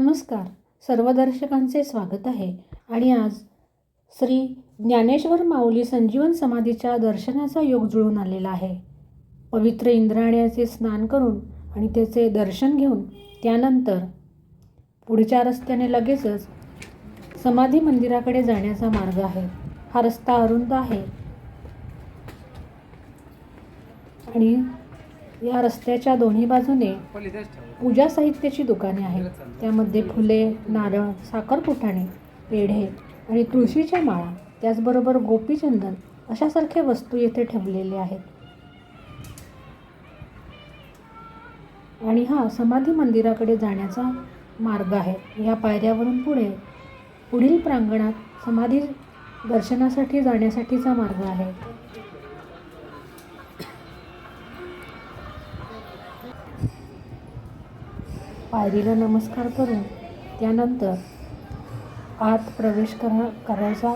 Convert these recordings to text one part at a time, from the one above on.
नमस्कार. सर्व दर्शकांचे स्वागत आहे. आणि आज श्री ज्ञानेश्वर माऊली संजीवन समाधीच्या दर्शनाचा योग जुळून आलेला आहे. पवित्र इंद्राण्याचे स्नान करून आणि त्याचे दर्शन घेऊन त्यानंतर पुढच्या रस्त्याने लगेचच समाधी मंदिराकडे जाण्याचा मार्ग आहे. हा रस्ता अरुंद आहे. आणि या रस्त्याच्या दोन्ही बाजूने पूजा साहित्याची दुकाने आहेत. त्यामध्ये फुले नारळ साखरपुठाणे पेढे आणि तुळशीच्या माळा त्याचबरोबर गोपीचंदन अशासारख्या वस्तू येथे ठेवलेल्या आहेत. आणि हा समाधी मंदिराकडे जाण्याचा मार्ग आहे. या पायऱ्यावरून पुढे पुढील प्रांगणात समाधी दर्शनासाठी जाण्यासाठीचा मार्ग आहे. पायरीला नमस्कार करून त्यानंतर आत प्रवेश करा करायचा.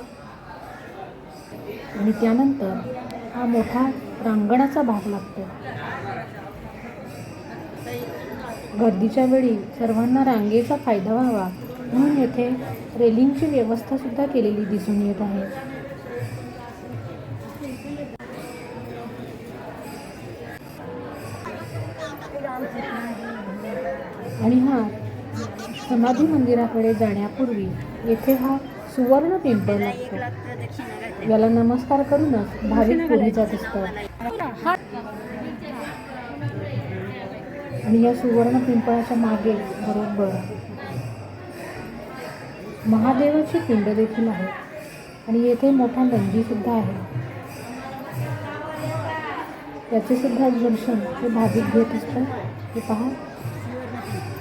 आणि त्यानंतर हा मोठा प्रांगणाचा भाग लागतो. गर्दीच्या वेळी सर्वांना रांगेचा फायदा व्हावा म्हणून येथे रेलिंगची व्यवस्था सुद्धा केलेली दिसून येत आहे. आणि हा समाधी मंदिराकडे जाण्यापूर्वी येथे हा सुवर्ण पिंपळ लागतो याला नमस्कार करूनच भाविक पुढे जात असतो आणि या सुवर्ण पिंपळाच्या मागे बरोबर महादेवाची पिंड देखील आहे. आणि येथे मोठा नंदी सुद्धा आहे. त्याचे सुद्धा दर्शन हे भाविक घेत असतात. हे पहा.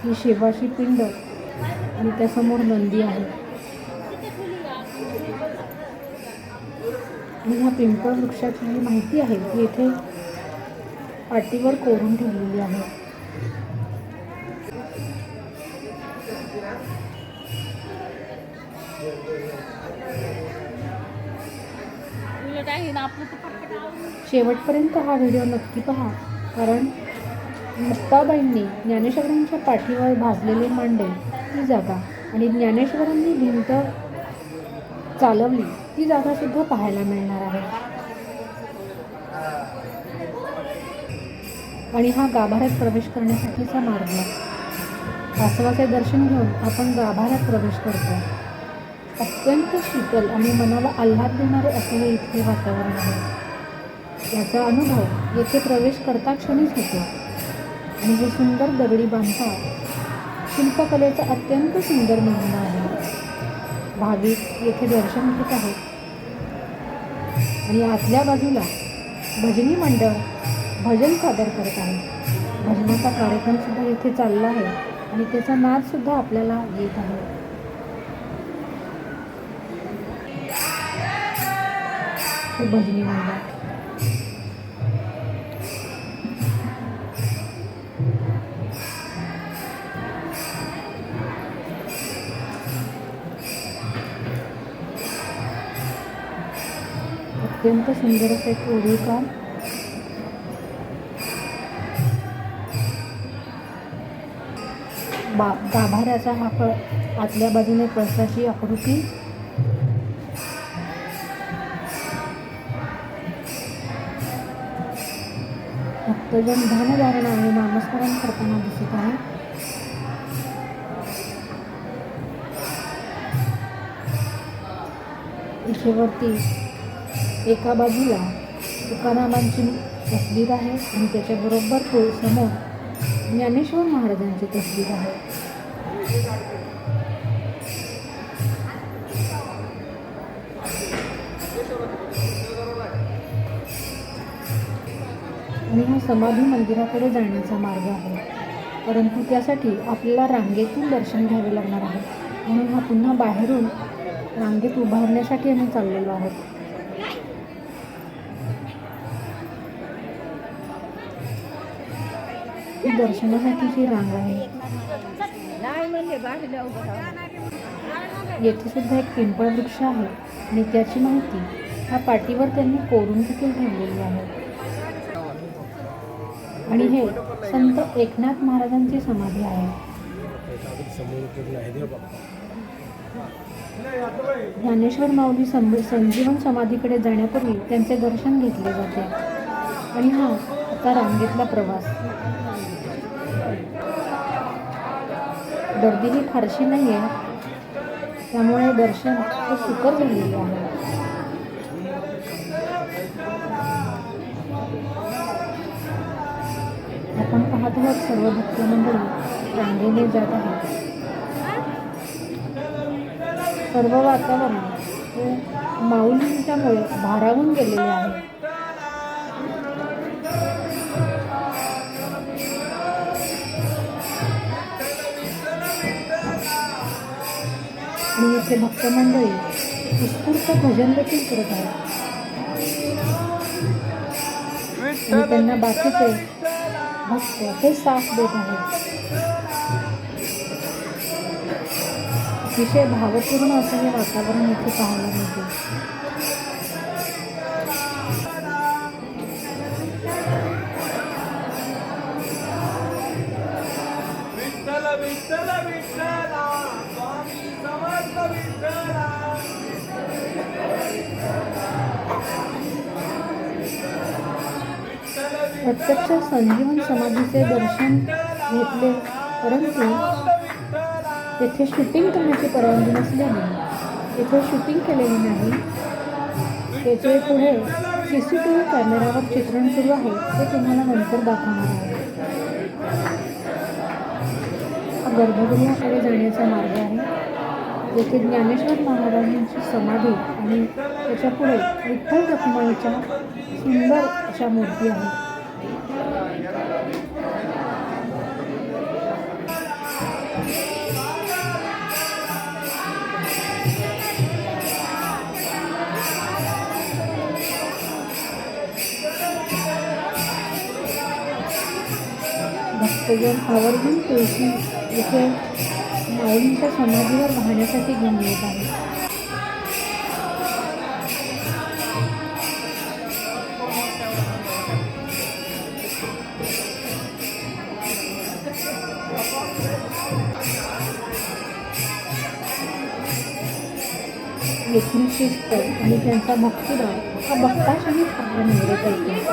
ही शेवाशी पिंड आणि त्यासमोर नंदी आहे. आणि ह्या पिंपळ वृक्षाची जी माहिती आहे ती येथे पाटीवर कोरून ठेवलेली आहे. शेवटपर्यंत हा व्हिडिओ नक्की पहा कारण मुक्ताबाईंनी ज्ञानेश्वरांच्या पाठीवर भाजलेले मांडे ती जागा आणि ज्ञानेश्वरांनी भिंत चालवली ती जागासुद्धा पाहायला मिळणार आहे. आणि हा गाभाऱ्यात प्रवेश करण्यासाठीचा मार्ग. कासवाचे दर्शन घेऊन आपण गाभाऱ्यात प्रवेश करतो. अत्यंत शीतल आणि मनाला आल्हाद देणारे असलेले इथले वातावरण आहे. याचा अनुभव येथे प्रवेश करता क्षणीच होतो. आणि हे सुंदर दगडी बांधकाम शिल्पकलेचा अत्यंत सुंदर नमुना आहे. भाविक येथे दर्शन घेत आहेत. आणि आतल्या बाजूला भजनी मंडळ भजन सादर करत आहे. भजनाचा कार्यक्रम सुद्धा येथे चालला आहे आणि त्याचा नाद सुद्धा आपल्याला येत आहे. भजनी मंडळ. अत्यंत सुंदर असं एक ओढी काम बा गाभाऱ्याचा हा फळ आतल्या बाजूने कळसाची आकृती. भक्तजन ध्यानधारणा आणि नामस्मरण करताना दिसत आहे. इथेवरती एका बाजूला तुकारामांची तस्वीर आहे आणि त्याच्याबरोबर तो समोर ज्ञानेश्वर महाराजांची तस्वीर आहे. आणि हा समाधी मंदिराकडे जाण्याचा मार्ग आहे. परंतु त्यासाठी आपल्याला रांगेतून दर्शन घ्यावे लागणार आहे. म्हणून हा पुन्हा बाहेरून रांगेत उभारण्यासाठी आम्ही चाललेलो आहोत. ही दर्शनासाठीची रांग आहे. येथे सुद्धा एक पिंपळ वृक्ष आहे आणि त्याची माहिती ह्या पाटीवर त्यांनी कोरून देखील ठेवलेली आहे. आणि हे संत एकनाथ महाराजांची समाधी आहे. ज्ञानेश्वर माऊली संभ संजीवन समाधीकडे जाण्यापूर्वी त्यांचे दर्शन घेतले जाते. आणि हा आता रांगेतला प्रवास. गर्दी ही फारशी नाही आहे त्यामुळे दर्शन हे सुकर झालेले आहे. आपण पाहत आहोत सर्व भक्त मंडळी रांगेने जात आहोत. सर्व वातावरण हे माऊलींच्यामुळे भारावून गेलेले आहे. आणि इथे भक्त मंडळी उत्स्फूर्त भजन देखील करत आहेत आणि त्यांना बाकीचे भक्त हे साथ देत आहेत अतिशय भावपूर्ण असं हे वातावरण इथे पाहायला मिळते. प्रत्यक्ष संजीवन समाधीचे दर्शन घेतले परंतु तेथे शूटिंग करण्याची परवानगी नसल्याने तेथे शूटिंग केलेली नाही. त्याचे पुढे सी सी टी व्ही कॅमेरावर चित्रण सुरू आहे ते तुम्हाला नंतर दाखवणार आहे. हा गर्भगृहाकडे जाण्याचा मार्ग आहे. येथे ज्ञानेश्वर महाराजांची समाधी आणि त्याच्या पुढे विठ्ठल रखुमाईच्या सुंदर अशा मूर्ती आहेत. भक्तजन आवर्जून तुळशी इथे माऊलींच्या समाधीवर वाहण्यासाठी घेऊन येत आहे. येथील शिस्त आणि त्यांचा भक्तिभाव हा भक्ताशाही फार निवडत येतो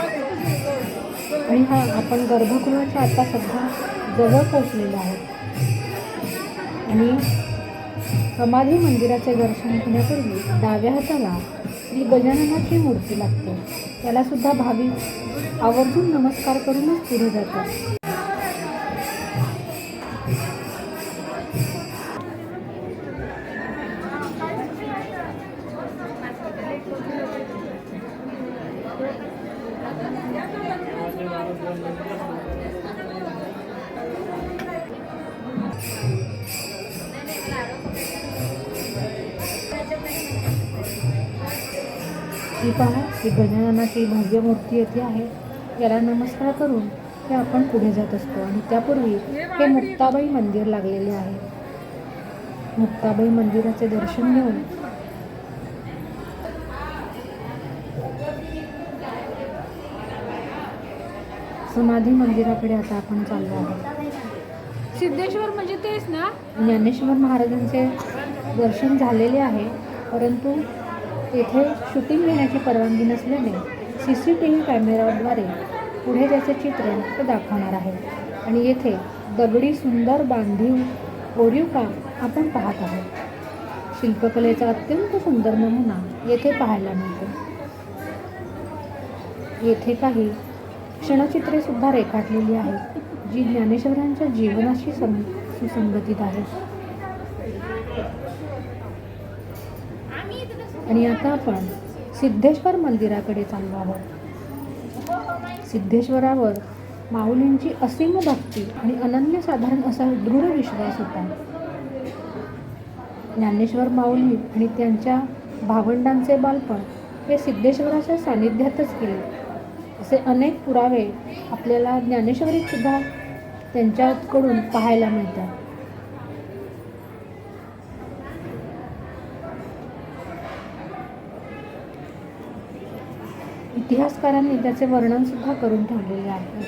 आणि हा आपण गर्भगृहाच्या आता सध्या जवळ पोचलेला आहोत. आणि समाधी मंदिराचे दर्शन घेण्यापूर्वी डाव्या हाताला श्री गजाननाची मूर्ती लागते. त्यालासुद्धा भावी भाविक आवर्जून नमस्कार करूनच पुढे जातात. ही पहा ही गजाननाची भव्य मूर्ती येथे आहे. याला नमस्कार करून हे आपण पुढे जात असतो. आणि त्यापूर्वी हे मुक्ताबाई मंदिर लागलेले आहे. मुक्ताबाई मंदिराचे दर्शन घेऊन समाधी मंदिराकडे आता आपण चाललो आहोत. सिद्धेश्वर म्हणजे तेच ना? ज्ञानेश्वर महाराजांचे दर्शन झालेले आहे परंतु येथे शूटिंग घेण्याची परवानगी नसल्याने सी सी टी व्ही कॅमेराद्वारे पुढे त्याचे चित्रण ते दाखवणार आहे. आणि येथे दगडी सुंदर बांधीव ओरीव काम आपण पाहत आहोत. शिल्पकलेचा अत्यंत सुंदर नमुना येथे पाहायला मिळतो. येथे काही क्षणचित्रे सुद्धा रेखाटलेली आहेत जी ज्ञानेश्वरांच्या जीवनाशी सं सुसंगतीत आहेत. आणि आता आपण सिद्धेश्वर मंदिराकडे चाललो आहोत. सिद्धेश्वरावर माऊलींची असीम भक्ती आणि अनन्यसाधारण असा दृढ विश्वास होता. ज्ञानेश्वर माऊली आणि त्यांच्या भावंडांचे बालपण हे सिद्धेश्वराच्या सानिध्यातच गेले. असे अनेक पुरावे आपल्याला ज्ञानेश्वरीसुद्धा त्यांच्याकडून पाहायला मिळतात. इतिहासकारांनी त्याचे वर्णन सुद्धा करून ठेवलेले आहे.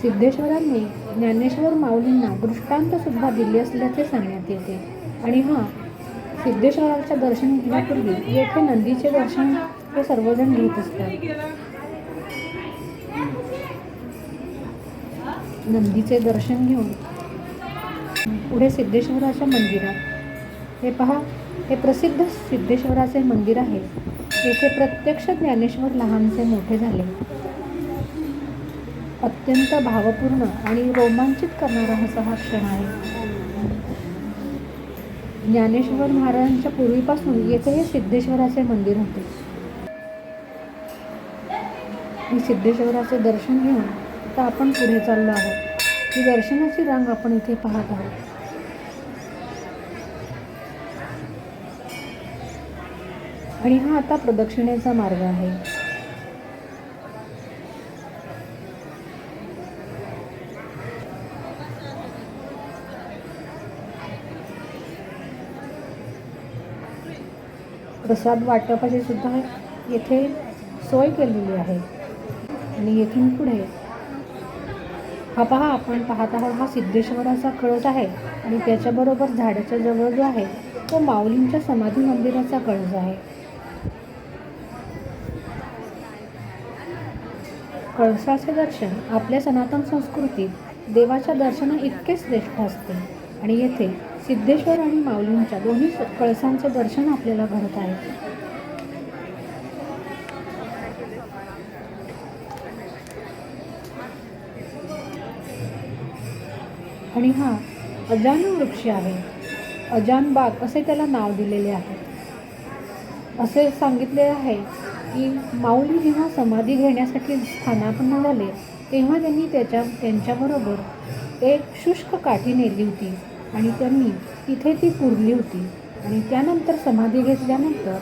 सिद्धेश्वरांनी ज्ञानेश्वर माऊलींना दृष्टांत सुद्धा दिले असल्याचे सांगण्यात येते. आणि हा सिद्धेश्वराच्या दर्शन घेण्यापूर्वी येथे नंदीचे दर्शन हे सर्वजण घेत असतात. नंदीचे दर्शन घेऊन पुढे सिद्धेश्वराच्या मंदिरात. हे पहा हे प्रसिद्ध सिद्धेश्वराचे मंदिर आहे येथे प्रत्यक्ष ज्ञानेश्वर लहानसे मोठे झाले. अत्यंत भावपूर्ण आणि रोमांचित करणारा असा हा क्षण आहे. ज्ञानेश्वर महाराजांच्या पूर्वीपासून येथे हे सिद्धेश्वराचे मंदिर होते. मी सिद्धेश्वराचे दर्शन घेऊन आता आपण पुढे चाललो आहोत. ही दर्शनाची रांग आपण इथे पाहत आहोत. आणि हा आता प्रदक्षिणेचा मार्ग आहे. प्रसाद वाटपाची सुद्धा येथे सोय केलेली आहे. आणि येथून पुढे हा पहा आपण पाहत आहोत हा सिद्धेश्वराचा कळस आहे आणि त्याच्याबरोबर झाडाच्या जवळ जो आहे तो माऊलींच्या समाधी मंदिराचा कळस आहे. कळसाचे दर्शन आपल्या सनातन संस्कृतीत देवाच्या दर्शना इतके श्रेष्ठ असते. आणि येथे सिद्धेश्वर आणि माऊलींच्या दोन्ही कळसांचे दर्शन आपल्याला घडत आहे. आणि हा अजान वृक्ष आहे. अजान बाग असे त्याला नाव दिलेले आहे. असे सांगितले आहे की माऊली जेव्हा समाधी घेण्यासाठी स्थानापन्न झाले तेव्हा त्यांनी त्याच्या त्यांच्याबरोबर एक शुष्क काठी नेली होती आणि त्यांनी तिथे ती पुरली होती. आणि त्यानंतर समाधी घेतल्यानंतर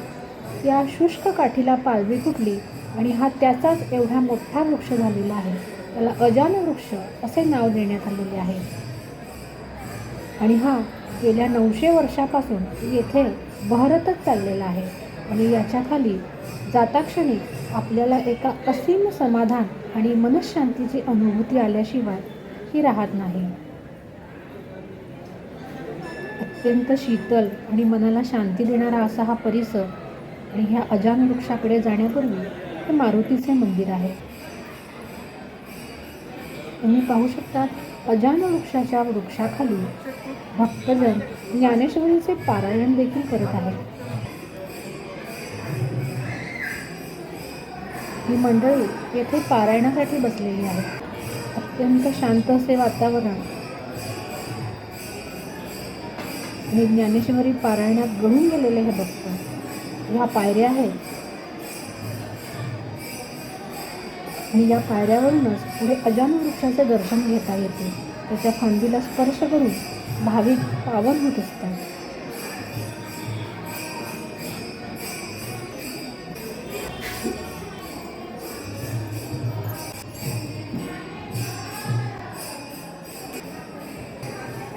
त्या शुष्क काठीला पालवी फुटली आणि हा त्याचाच एवढा मोठा वृक्ष झालेला आहे. त्याला अजान वृक्ष असे नाव देण्यात आलेले आहे. आणि हा गेल्या नऊशे वर्षापासून येथे बहरतच चाललेला आहे. आणि याच्या खाली जाताक्षणी आपल्याला एका असीम समाधान आणि मनशांतीची अनुभूती आल्याशिवाय ही राहत नाही. अत्यंत शीतल आणि मनाला शांती देणारा असा हा परिसर आणि ह्या अजान वृक्षाकडे जाण्यापूर्वी हे मारुतीचे मंदिर आहे. तुम्ही पाहू शकतात अजान वृक्षाच्या वृक्षाखाली भक्तजन ज्ञानेश्वरीचे पारायण देखील करत आहेत. ही मंडळी येथे पारायणासाठी बसलेली आहेत अत्यंत शांत असे वातावरण. आणि ज्ञानेश्वरी पारायणात गळून गेलेले हे भक्त ह्या पायऱ्या आहेत. आणि या पायऱ्यावरूनच पुढे अजान वृक्षाचे दर्शन घेता येते. त्याच्या फांदीला स्पर्श करून भाविक पावन होत असतात.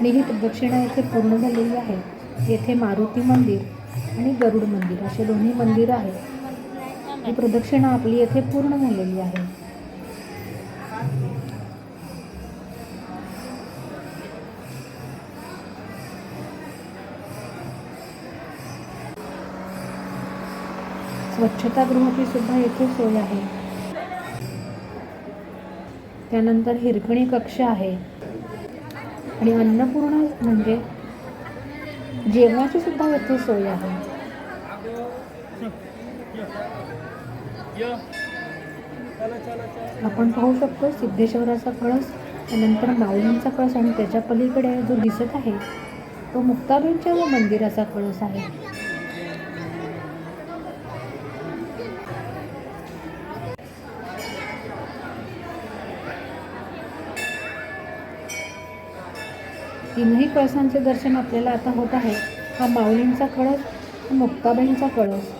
आणि ही प्रदक्षिणा येथे पूर्ण झालेली आहे. येथे मारुती मंदिर आणि गरुड मंदिर असे दोन्ही मंदिर आहेत. ही प्रदक्षिणा आपली येथे पूर्ण झालेली आहे. स्वच्छतागृहाची सुद्धा येथे सोय आहे. त्यानंतर हिरकणी कक्ष आहे. आणि अन्नपूर्णा म्हणजे जेवणाची सुद्धा येथे सोय आहे. आपण पाहू शकतो सिद्धेश्वराचा कळस त्यानंतर माऊलींचा कळस आणि त्याच्या पलीकडे जो दिसत आहे तो मुक्ताबाईंच्या व मंदिराचा कळस आहे. तीनही कळसांचे दर्शन आपल्याला आता होत आहे. हा माऊलींचा कळस हा मुक्ताबाईंचा कळस.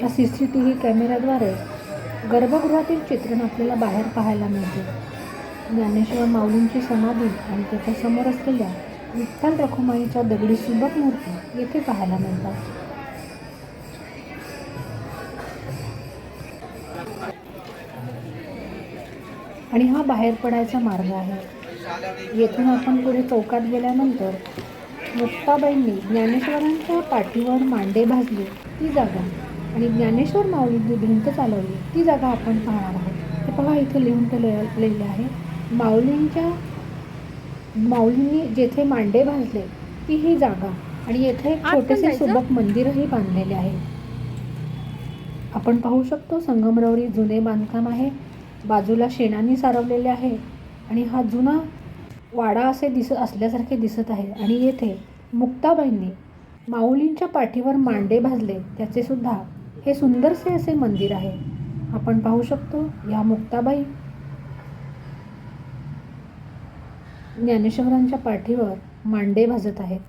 या सी सी टी व्ही कॅमेऱ्याद्वारे गर्भगृहातील चित्रण आपल्याला बाहेर पाहायला मिळते. ज्ञानेश्वर माऊलींची समाधी आणि त्याच्यासमोर असलेल्या विठ्ठल रखुमाईच्या दगडी सुबक मूर्ती येथे पाहायला मिळतात. आणि हा बाहेर पडायचा मार्ग आहे. येथून आपण पुढे चौकात गेल्यानंतर मुक्ताबाईंनी ज्ञानेश्वरांच्या पाठीवर मांडे भाजले ती जागा. आणि ज्ञानेश्वर माऊलींनी भिंत चालवली ती जागा आपण पाहणार आहोत. हे पहा इथे लिहून ठेवलेले आहे. माऊलींच्या माऊलींनी जेथे मांडे भाजले ती ही जागा आणि येथे एक छोटेसे? सुबक मंदिरही बांधलेले आहे. आपण पाहू शकतो संगमरवरी जुने बांधकाम आहे. बाजूला शेणाने सारवलेले आहे आणि हा जुना वाडा असे दिसत असल्यासारखे दिसत आहे. आणि येथे मुक्ताबाईंनी माऊलींच्या पाठीवर मांडे भाजले त्याचे सुद्धा हे सुंदरसे असे मंदिर आहे. आपण पाहू शकतो या मुक्ताबाई ज्ञानेश्वरांच्या पाठीवर मांडे भाजत आहेत.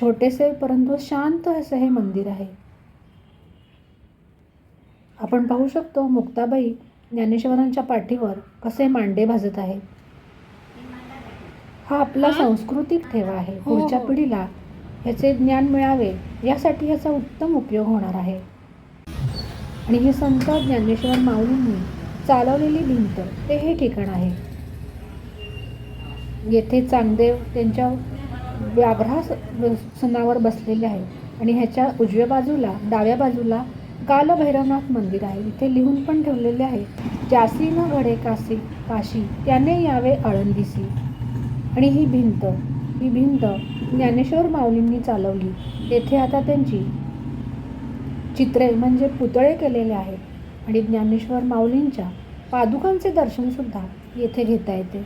छोटेसे परंतु शांत असे हे मंदिर आहे. आपण पाहू शकतो मुक्ताबाई ज्ञानेश्वरांच्या पाठीवर कसे मांडे भाजत आहे हा आपला सांस्कृतिक ठेवा आहे. हो, पुढच्या हो. पिढीला याचे ज्ञान मिळावे यासाठी याचा उत्तम उपयोग होणार आहे. आणि हे संत ज्ञानेश्वर माऊलींनी चालवलेली भिंत ते हे ठिकाण आहे. येथे चांगदेव त्यांच्या व्याघ्रासनावर बसलेले आहे आणि ह्याच्या उजव्या बाजूला डाव्या बाजूला कालभैरवनाथ मंदिर आहे. इथे लिहून पण ठेवलेले आहे जासी न घडे काशी काशी त्याने यावे आळंदीसी आणि ही भिंत ही भिंत ज्ञानेश्वर माऊलींनी चालवली. येथे आता त्यांची चित्रे म्हणजे पुतळे केलेले आहेत. आणि ज्ञानेश्वर माऊलींच्या पादुकांचे दर्शनसुद्धा येथे घेता येते.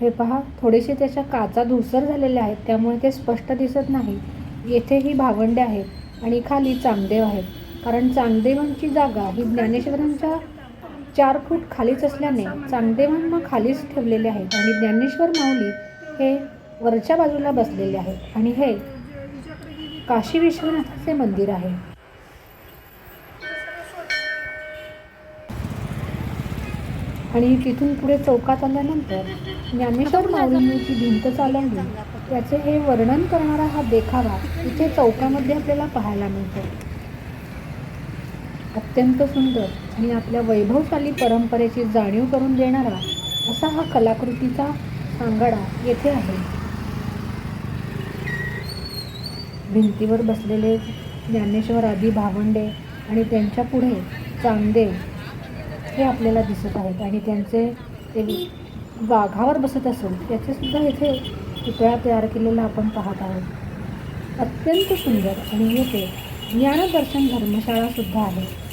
हे पहा थोडेसे त्याच्या काचा धुसर झालेल्या आहेत त्यामुळे ते स्पष्ट दिसत नाही. येथे ही भावंडे आहेत आणि खाली चांगदेव आहेत. कारण चांगदेवांची जागा ही ज्ञानेश्वरांच्या चार फूट खालीच असल्याने चांगदेवांना खालीच ठेवलेले आहेत आणि ज्ञानेश्वर माऊली हे वरच्या बाजूला बसलेले आहेत. आणि हे काशी विश्वनाथाचे मंदिर आहे. आणि तिथून पुढे चौकात आल्यानंतर ज्ञानेश्वर माऊलींची भिंत चालवली. त्याचे हे वर्णन करणारा हा देखावा इथे चौकामध्ये आपल्याला पाहायला मिळतो. अत्यंत सुंदर आणि आपल्या वैभवशाली परंपरेची जाणीव करून देणारा असा हा कलाकृतीचा सांगाडा येथे आहे. भिंतीवर बसलेले ज्ञानेश्वर आदी भावंडे आणि त्यांच्या पुढे चांदेव हे आपल्याला दिसत आहेत आणि त्यांचे ते वाघावर बसत असून त्याचेसुद्धा इथे पुतळा तयार केलेला आपण पाहत आहोत. अत्यंत सुंदर आणि येथे ज्ञानदर्शन धर्मशाळासुद्धा आहे.